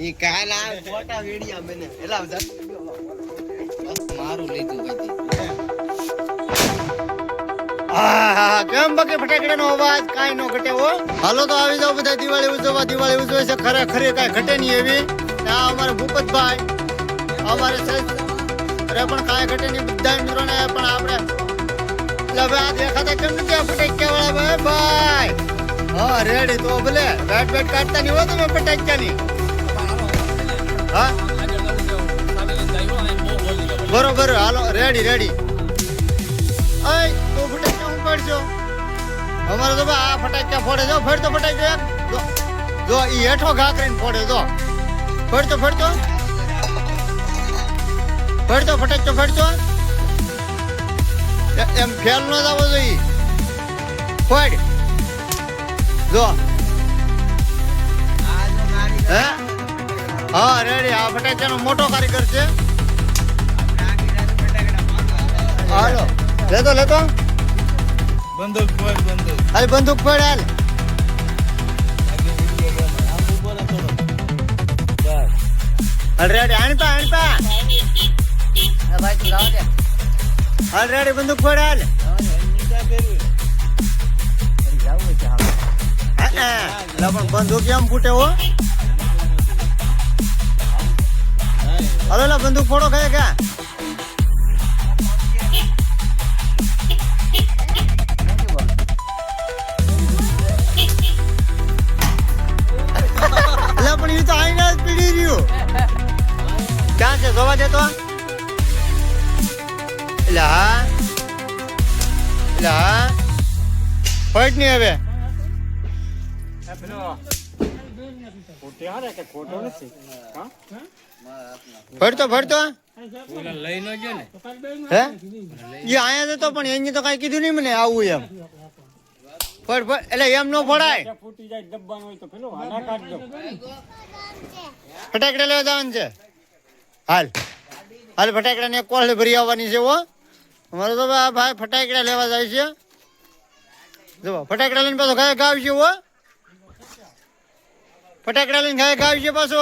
ઈ કાલ આ ફોટા વેડિયા મને એલા બસ મારું લીધું કીધી આહા, કેમ બાકી ફટાકડાનો અવાજ કાંઈ નો ઘટે હો હાલો તો આવી જાઓ બધા દિવાળી ઉજવવા દિવાળી ઉજવે છે ખરેખર એ કાંઈ ઘટે નહીં એવી ને આ અમારે ભૂપતભાઈ અમારે સહેજ અરે પણ કાંઈ ઘટે નહીં બધા મિત્રોને પણ આપણે એટલે હવે આ દેખાતા કેમ નથી આ ફટાક્યા વાળા ભાઈ ભાઈ હા રેડી તો ભલે બેટ બેટ કાઢતા નહીં હો તમે ફટાક્યાની હા? બરોબર, હાલો રેડી રેડી અય, તો ફટાક્યા હું પડશો અમારે તો આ ફટાક્યા ફોડે જો ફેરતો ફટાક્યો એમ. જો ઈ હેઠો ઘા કરીને ફોડે, જો. ફેરતો ફેરતો. ફેરતો ફટાક્યો ફેરતો. એમ ફેલ ન જાવો જોઈએ. ફોડ. જો. હે? હા રેડી. આ ફટાક્યાનો મોટો કારીગર છે. હાલો. લેતો લેતો. બંદૂક ફોડ બંદૂક. હાલ બંદૂક ફોડ હાલ. હાલ રેડી. આણતા આણપા ભાઈ તું રાવ દે હાલ. રેડી બંદૂક ફોડ હાલ પણ બંદૂક કેમ ફૂટે હો? લા, બંદૂક ફોડો ક્યાં? અલા પણ એ તો આઈને જ પીડી રહ્યું. ક્યાં છે? જોવા જતો એટલે હા એટલે હા ફટ નહીં હવે ફરતો ફરતો? જો હે? એ આયા તો પણ એને તો કઈ કીધું નહીં મને આવું એમ. ફર ફર એટલે એમ નો ફોડાય ફટાકડા લેવા જવાનું છે? હાલ. હાલ ફટાકડા ને કોલ ભરી આવવાની છે હો. અમારો તો ભાઈ ફટાકડા લેવા જાય છે. જો ફટાકડા લઈને પાછો ગાવ છે હો. ફટાકડા લઈને ગાય ખાવી છે પાછો